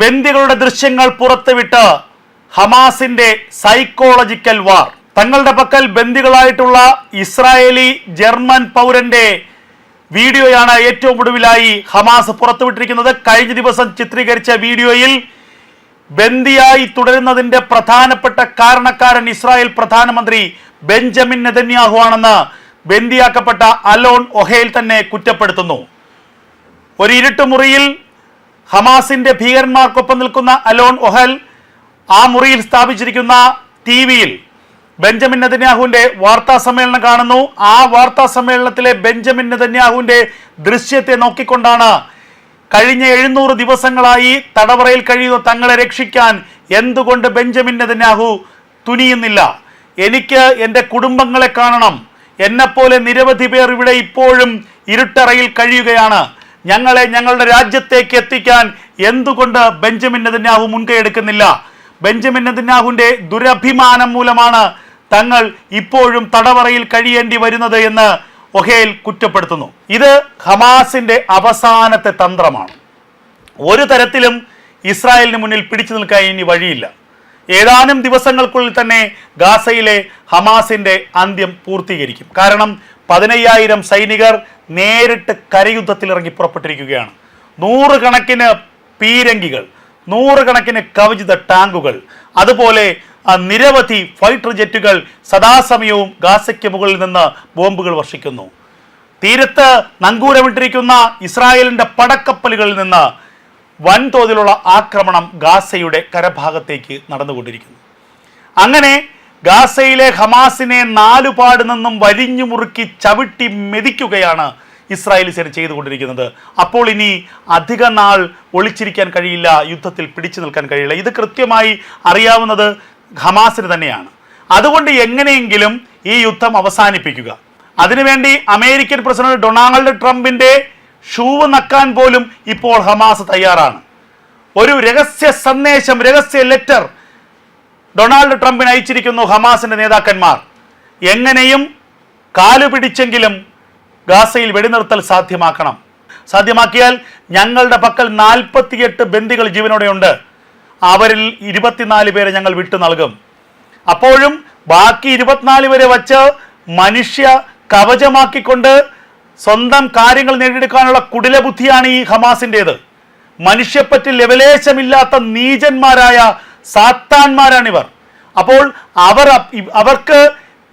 ബന്ദികളുടെ ദൃശ്യങ്ങൾ പുറത്തുവിട്ട് ഹമാസിന്റെ സൈക്കോളജിക്കൽ വാർ തങ്ങളുടെ പക്കൽ ബന്ദികളായിട്ടുള്ള ഇസ്രായേലി ജർമ്മൻ പൗരന്റെ വീഡിയോയാണ് ഏറ്റവും ഒടുവിലായി ഹമാസ് പുറത്തുവിട്ടിരിക്കുന്നത്. കഴിഞ്ഞ ദിവസം ചിത്രീകരിച്ച വീഡിയോയിൽ ബന്ദിയായി തുടരുന്നതിന്റെ പ്രധാനപ്പെട്ട കാരണക്കാരൻ ഇസ്രായേൽ പ്രധാനമന്ത്രി ബെഞ്ചമിൻ നെതന്യാഹു ആണെന്ന് ബന്ദിയാക്കപ്പെട്ട അലോൺ ഒഹേൽ തന്നെ കുറ്റപ്പെടുത്തുന്നു. ഒരു ഇരുട്ടുമുറിയിൽ ഹമാസിന്റെ ഭീകരന്മാർക്കൊപ്പം നിൽക്കുന്ന അലോൺ ഒഹൽ ആ മുറിയിൽ സ്ഥാപിച്ചിരിക്കുന്ന ടി വിയിൽ ബെഞ്ചമിൻ നെതന്യാഹുവിന്റെ വാർത്താ സമ്മേളനം കാണുന്നു. ആ വാർത്താ സമ്മേളനത്തിലെ ബെഞ്ചമിൻ നെതന്യാഹുവിന്റെ ദൃശ്യത്തെ നോക്കിക്കൊണ്ടാണ് കഴിഞ്ഞ എഴുന്നൂറ് ദിവസങ്ങളായി തടവറയിൽ കഴിയുന്ന തങ്ങളെ രക്ഷിക്കാൻ എന്തുകൊണ്ട് ബെഞ്ചമിൻ നെതന്യാഹു തുനിയുന്നില്ല? എനിക്ക് എന്റെ കുടുംബങ്ങളെ കാണണം. എന്നെപ്പോലെ നിരവധി പേർ ഇവിടെ ഇപ്പോഴും ഇരുട്ടറയിൽ കഴിയുകയാണ്. ഞങ്ങളെ ഞങ്ങളുടെ രാജ്യത്തേക്ക് എത്തിക്കാൻ എന്തുകൊണ്ട് ബെഞ്ചമിൻ നെതന്യാഹു മുൻകൈ എടുക്കുന്നില്ല? ബെഞ്ചമിൻ നെതന്യാഹുവിന്റെ ദുരഭിമാനം മൂലമാണ് തങ്ങൾ ഇപ്പോഴും തടവറയിൽ കഴിയേണ്ടി വരുന്നത് എന്ന് ഒഹേൽ കുറ്റപ്പെടുത്തുന്നു. ഇത് ഹമാസിന്റെ അവസാനത്തെ തന്ത്രമാണ്. ഒരു തരത്തിലും ഇസ്രായേലിന് മുന്നിൽ പിടിച്ചു നിൽക്കാൻ ഇനി വഴിയില്ല. ഏതാനും ദിവസങ്ങൾക്കുള്ളിൽ തന്നെ ഗാസയിലെ ഹമാസിന്റെ അന്ത്യം പൂർത്തീകരിക്കും. കാരണം പതിനയ്യായിരം സൈനികർ നേരിട്ട് കരയുദ്ധത്തിൽ ഇറങ്ങി പുറപ്പെട്ടിരിക്കുകയാണ്. നൂറുകണക്കിന് പീരങ്കികൾ നൂറുകണക്കിന് കവചിത ടാങ്കുകൾ അതുപോലെ നിരവധി ഫൈറ്റർ ജെറ്റുകൾ സദാസമയവും ഗാസയ്ക്ക് മുകളിൽ നിന്ന് ബോംബുകൾ വർഷിക്കുന്നു. തീരത്ത് നങ്കൂരമിട്ടിരിക്കുന്ന ഇസ്രായേലിന്റെ പടക്കപ്പലുകളിൽ നിന്ന് വൻതോതിലുള്ള ആക്രമണം ഗാസയുടെ കരഭാഗത്തേക്ക് നടന്നുകൊണ്ടിരിക്കുന്നു. അങ്ങനെ ഗാസയിലെ ഹമാസിനെ നാലുപാട് നിന്നും വലിഞ്ഞു മുറുക്കി ചവിട്ടി മെതിക്കുകയാണ് ഇസ്രായേൽ സേന ചെയ്തുകൊണ്ടിരിക്കുന്നത്. അപ്പോൾ ഇനി അധിക നാൾ ഒളിച്ചിരിക്കാൻ കഴിയില്ല യുദ്ധത്തിൽ പിടിച്ചു നിൽക്കാൻ കഴിയില്ല. ഇത് കൃത്യമായി അറിയാവുന്നത് ഹമാസിന് തന്നെയാണ്. അതുകൊണ്ട് എങ്ങനെയെങ്കിലും ഈ യുദ്ധം അവസാനിപ്പിക്കുക. അതിനുവേണ്ടി അമേരിക്കൻ പ്രസിഡന്റ് ഡൊണാൾഡ് ട്രംപിന്റെ ഷൂവ് നക്കാൻ പോലും ഇപ്പോൾ ഹമാസ് തയ്യാറാണ്. ഒരു രഹസ്യ സന്ദേശം രഹസ്യ ലെറ്റർ ഡൊണാൾഡ് ട്രംപിന് അയച്ചിരിക്കുന്നു ഹമാസിന്റെ നേതാക്കന്മാർ. എങ്ങനെയും കാലു പിടിച്ചെങ്കിലും ഗാസയിൽ വെടിനിർത്തൽ സാധ്യമാക്കണം. സാധ്യമാക്കിയാൽ ഞങ്ങളുടെ പക്കൽ നാൽപ്പത്തിയെട്ട് ബന്ദികൾ ജീവനോടെയുണ്ട്. അവരിൽ ഇരുപത്തിനാല് പേരെ ഞങ്ങൾ വിട്ടു നൽകും. അപ്പോഴും ബാക്കി ഇരുപത്തിനാല് പേരെ വച്ച് മനുഷ്യ കവചമാക്കിക്കൊണ്ട് സ്വന്തം കാര്യങ്ങൾ നേടിയെടുക്കാനുള്ള കുടില ബുദ്ധിയാണ് ഈ ഹമാസിന്റെത് മനുഷ്യപ്പറ്റി ലെവലേശമില്ലാത്ത നീചന്മാരായ സാത്താന്മാരാണിവർ. അപ്പോൾ അവർ അവർക്ക്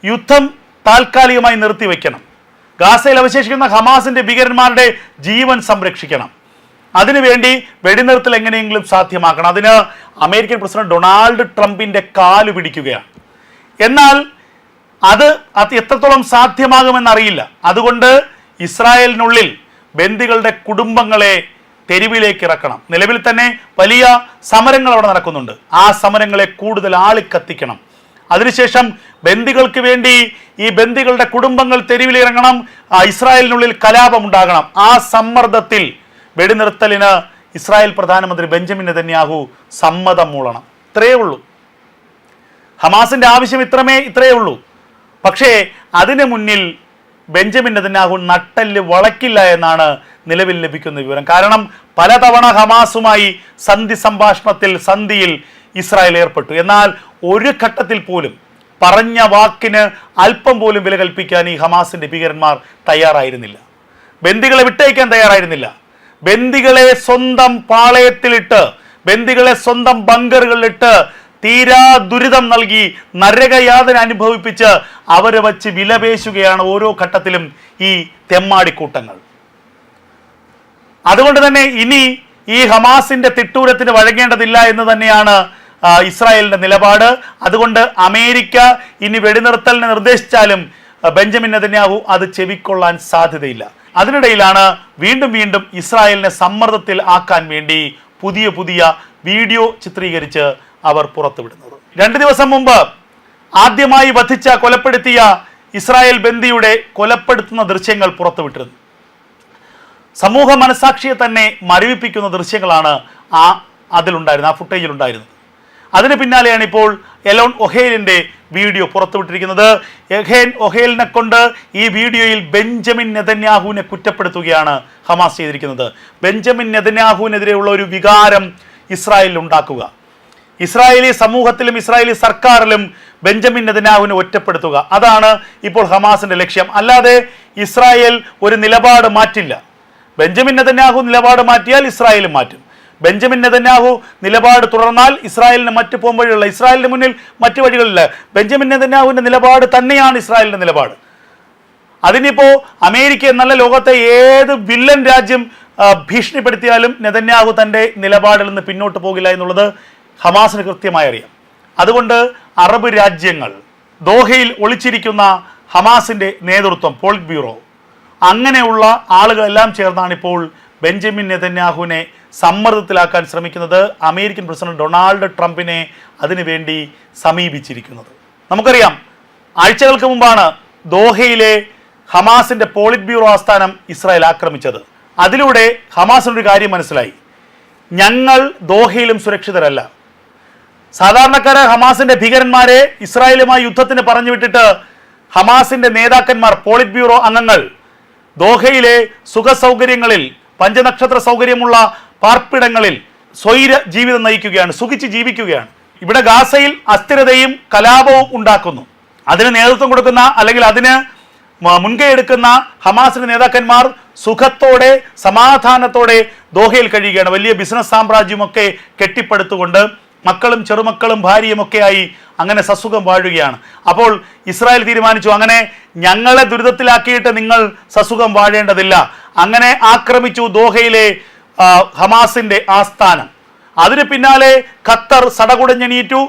യുദ്ധം താൽക്കാലികമായി നിർത്തിവെക്കണം. ഗാസയിൽ അവശേഷിക്കുന്ന ഹമാസിന്റെ ഭീകരന്മാരുടെ ജീവൻ സംരക്ഷിക്കണം. അതിനുവേണ്ടി വെടിനിർത്തൽ എങ്ങനെയെങ്കിലും സാധ്യമാക്കണം. അതിന് അമേരിക്കൻ പ്രസിഡന്റ് ഡൊണാൾഡ് ട്രംപിന്റെ കാൽ പിടിക്കുകയാണ്. എന്നാൽ അത് എത്രത്തോളം സാധ്യമാകുമെന്നറിയില്ല അതുകൊണ്ട് ഇസ്രായേലിനുള്ളിൽ ബന്ദികളുടെ കുടുംബങ്ങളെ തെരുവിലേക്ക് ഇറക്കണം. നിലവിൽ തന്നെ വലിയ സമരങ്ങൾ അവിടെ നടക്കുന്നുണ്ട്. ആ സമരങ്ങളെ കൂടുതൽ ആളിക്കത്തിക്കണം. അതിനുശേഷം ബന്ദികൾക്ക് വേണ്ടി ഈ ബന്ദികളുടെ കുടുംബങ്ങൾ തെരുവിലിറങ്ങണം. ഇസ്രായേലിനുള്ളിൽ കലാപം ഉണ്ടാകണം. ആ സമ്മർദ്ദത്തിൽ വെടിനിർത്തലിന് ഇസ്രായേൽ പ്രധാനമന്ത്രി ബെഞ്ചമിൻ നെതന്യാഹു സമ്മതം മൂളണം. ഇത്രയേ ഉള്ളൂ. ഹമാസിന്റെ ആവശ്യം ഇത്രമേ ഇത്രയേ ഉള്ളൂ. പക്ഷേ അതിന് മുന്നിൽ ബെഞ്ചമിൻ നെതന്യാഹു നട്ടൽ വളക്കില്ല എന്നാണ് നിലവിൽ ലഭിക്കുന്ന വിവരം. കാരണം പലതവണ ഹമാസുമായി സന്ധി സംഭാഷണത്തിൽ സന്ധിയിൽ ഇസ്രായേൽ ഏർപ്പെട്ടു. എന്നാൽ ഒരു ഘട്ടത്തിൽ പോലും പറഞ്ഞ വാക്കിന് അല്പം പോലും വില കൽപ്പിക്കാൻ ഈ ഹമാസിന്റെ ഭീകരന്മാർ തയ്യാറായിരുന്നില്ല. ബന്ദികളെ വിട്ടയക്കാൻ തയ്യാറായിരുന്നില്ല. ബന്ദികളെ സ്വന്തം പാളയത്തിലിട്ട് ബന്ദികളെ സ്വന്തം ബങ്കറുകളിലിട്ട് തീരാ ദുരിതം നൽകി നരകയാതന അനുഭവിപ്പിച്ച് അവരെ വച്ച് വിലപേശുകയാണ് ഓരോ ഘട്ടത്തിലും ഈ തെമ്മാടിക്കൂട്ടങ്ങൾ. അതുകൊണ്ട് തന്നെ ഇനി ഈ ഹമാസിന്റെ തിട്ടൂരത്തിന് വഴങ്ങേണ്ടതില്ല എന്ന് തന്നെയാണ് ഇസ്രായേലിന്റെ നിലപാട്. അതുകൊണ്ട് അമേരിക്ക ഇനി വെടിനിർത്തലിനെ നിർദ്ദേശിച്ചാലും ബെഞ്ചമിൻ നെതന്യാഹു അത് ചെവിക്കൊള്ളാൻ സാധ്യതയില്ല. അതിനിടയിലാണ് വീണ്ടും വീണ്ടും ഇസ്രായേലിനെ സമ്മർദ്ദത്തിൽ ആക്കാൻ വേണ്ടി പുതിയ പുതിയ വീഡിയോ ചിത്രീകരിച്ച് അവർ പുറത്തുവിടുന്നത്. രണ്ട് ദിവസം മുമ്പ് ആദ്യമായി വധിച്ച കൊലപ്പെടുത്തിയ ഇസ്രായേൽ ബന്ദിയുടെ കൊലപ്പെടുത്തുന്ന ദൃശ്യങ്ങൾ പുറത്തുവിട്ടിരുന്നു. സമൂഹ മനസാക്ഷിയെ തന്നെ മരവിപ്പിക്കുന്ന ദൃശ്യങ്ങളാണ് ആ അതിലുണ്ടായിരുന്നത് ആ ഫുട്ടേജിലുണ്ടായിരുന്നത്. അതിന് പിന്നാലെയാണ് ഇപ്പോൾ എലോൺ ഒഹേലിന്റെ വീഡിയോ പുറത്തുവിട്ടിരിക്കുന്നത്. എഹേൻ ഒഹേലിനെ കൊണ്ട് ഈ വീഡിയോയിൽ ബെഞ്ചമിൻ നെതന്യാഹുവിനെ കുറ്റപ്പെടുത്തുകയാണ് ഹമാസ് ചെയ്തിരിക്കുന്നത്. ബെഞ്ചമിൻ നെതന്യാഹുവിനെതിരെയുള്ള ഒരു വികാരം ഇസ്രായേലിൽ ഉണ്ടാക്കുക. ഇസ്രായേലി സമൂഹത്തിലും ഇസ്രായേലി സർക്കാരിലും ബെഞ്ചമിൻ നെതന്യാഹുവിനെ ഒറ്റപ്പെടുത്തുക. അതാണ് ഇപ്പോൾ ഹമാസിന്റെ ലക്ഷ്യം. അല്ലാതെ ഇസ്രായേൽ ഒരു നിലപാട് മാറ്റില്ല. ബെഞ്ചമിൻ നെതന്യാഹു നിലപാട് മാറ്റിയാൽ ഇസ്രായേലും മാറ്റും. ബെഞ്ചമിൻ നെതന്യാഹു നിലപാട് തുടർന്നാൽ ഇസ്രായേലിന് മറ്റ് പോംവഴികളില്ല ഇസ്രായേലിന് മുന്നിൽ മറ്റു വഴികളില്ല. ബെഞ്ചമിൻ നെതന്യാഹുവിന്റെ നിലപാട് തന്നെയാണ് ഇസ്രായേലിന്റെ നിലപാട്. അതിനിപ്പോ അമേരിക്ക എന്നല്ല ലോകത്തെ ഏത് വില്ലൻ രാജ്യം ഭീഷണിപ്പെടുത്തിയാലും നെതന്യാഹു തന്റെ നിലപാടിൽ നിന്ന് പിന്നോട്ട് പോകില്ല എന്നുള്ളത് ഹമാസിന് കൃത്യമായി അറിയാം. അതുകൊണ്ട് അറബ് രാജ്യങ്ങൾ ദോഹയിൽ ഒളിച്ചിരിക്കുന്ന ഹമാസിന്റെ നേതൃത്വം പോളിറ്റ് ബ്യൂറോ അങ്ങനെയുള്ള ആളുകളെല്ലാം ചേർന്നാണ് ഇപ്പോൾ ബെഞ്ചമിൻ നെതന്യാഹുവിനെ സമ്മർദ്ദത്തിലാക്കാൻ ശ്രമിക്കുന്നത് അമേരിക്കൻ പ്രസിഡന്റ് ഡൊണാൾഡ് ട്രംപിനെ അതിനുവേണ്ടി സമീപിച്ചിരിക്കുന്നത്. നമുക്കറിയാം ആഴ്ചകൾക്ക് മുമ്പാണ് ദോഹയിലെ ഹമാസിന്റെ പോളിറ്റ് ബ്യൂറോ ആസ്ഥാനം ഇസ്രായേൽ ആക്രമിച്ചത്. അതിലൂടെ ഹമാസിനൊരു കാര്യം മനസ്സിലായി. ഞങ്ങൾ ദോഹയിലും സുരക്ഷിതരല്ല. സാധാരണക്കാരെ ഹമാസിന്റെ ഭീകരന്മാരെ ഇസ്രായേലുമായി യുദ്ധത്തിന് പറഞ്ഞു വിട്ടിട്ട് ഹമാസിന്റെ നേതാക്കന്മാർ പോളിറ്റ് ബ്യൂറോ അംഗങ്ങൾ ദോഹയിലെ സുഖസൗകര്യങ്ങളിൽ പഞ്ചനക്ഷത്ര സൗകര്യമുള്ള പാർപ്പിടങ്ങളിൽ സ്വൈര ജീവിതം നയിക്കുകയാണ് സുഖിച്ച് ജീവിക്കുകയാണ്. ഇവിടെ ഗാസയിൽ അസ്ഥിരതയും കലാപവും ഉണ്ടാക്കുന്നു. അതിന് നേതൃത്വം കൊടുക്കുന്ന അല്ലെങ്കിൽ അതിന് മുൻകൈ എടുക്കുന്ന ഹമാസിന്റെ നേതാക്കന്മാർ സുഖത്തോടെ സമാധാനത്തോടെ ദോഹയിൽ കഴിയുകയാണ്. വലിയ ബിസിനസ് സാമ്രാജ്യമൊക്കെ കെട്ടിപ്പടുത്തുകൊണ്ട് മക്കളും ചെറുമക്കളും ഭാര്യയും ഒക്കെയായി അങ്ങനെ സസുഖം വാഴുകയാണ്. അപ്പോൾ ഇസ്രായേൽ തീരുമാനിച്ചു അങ്ങനെ ഞങ്ങളെ ദുരിതത്തിലാക്കിയിട്ട് നിങ്ങൾ സസുഖം വാഴേണ്ടതില്ല. അങ്ങനെ ആക്രമിച്ചു ദോഹയിലെ ഹമാസിന്റെ ആസ്ഥാനം. അതിന് പിന്നാലെ ഖത്തർ സടകുടഞ്ഞെണീറ്റു.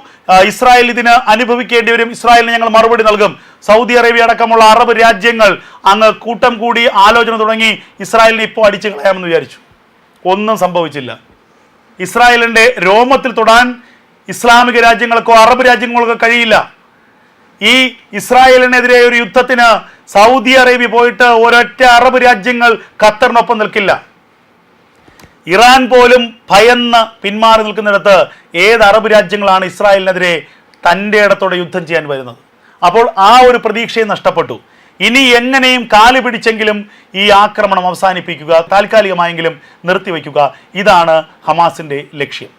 ഇസ്രായേൽ ഇതിന് അനുഭവിക്കേണ്ടി വരും. ഇസ്രായേലിന് ഞങ്ങൾ മറുപടി നൽകും. സൗദി അറേബ്യ അടക്കമുള്ള അറബ് രാജ്യങ്ങൾ അങ്ങ് കൂട്ടം കൂടി ആലോചന തുടങ്ങി ഇസ്രായേലിനെ ഇപ്പോൾ അടിച്ചു കളയാമെന്ന് വിചാരിച്ചു. ഒന്നും സംഭവിച്ചില്ല. ഇസ്രായേലിന്റെ രോമത്തിൽ തൊടാൻ ഇസ്ലാമിക രാജ്യങ്ങൾക്കോ അറബ് രാജ്യങ്ങൾക്കോ കഴിയില്ല. ഈ ഇസ്രായേലിനെതിരെ ഒരു യുദ്ധത്തിന് സൗദി അറേബ്യ പോയിട്ട് ഒരൊറ്റ അറബ് രാജ്യങ്ങൾ ഖത്തറിനൊപ്പം നിൽക്കില്ല. ഇറാൻ പോലും ഭയന്ന് പിന്മാറി നിൽക്കുന്നിടത്ത് ഏത് അറബ് രാജ്യങ്ങളാണ് ഇസ്രായേലിനെതിരെ തന്റെ ഇടത്തോടെ യുദ്ധം ചെയ്യാൻ വരുന്നത്? അപ്പോൾ ആ ഒരു പ്രതീക്ഷയും നഷ്ടപ്പെട്ടു. ഇനി എങ്ങനെയും കാൽ പിടിച്ചെങ്കിലും ഈ ആക്രമണം അവസാനിപ്പിക്കുക താൽക്കാലികമായെങ്കിലും നിർത്തിവെക്കുക ഇതാണ് ഹമാസിന്റെ ലക്ഷ്യം.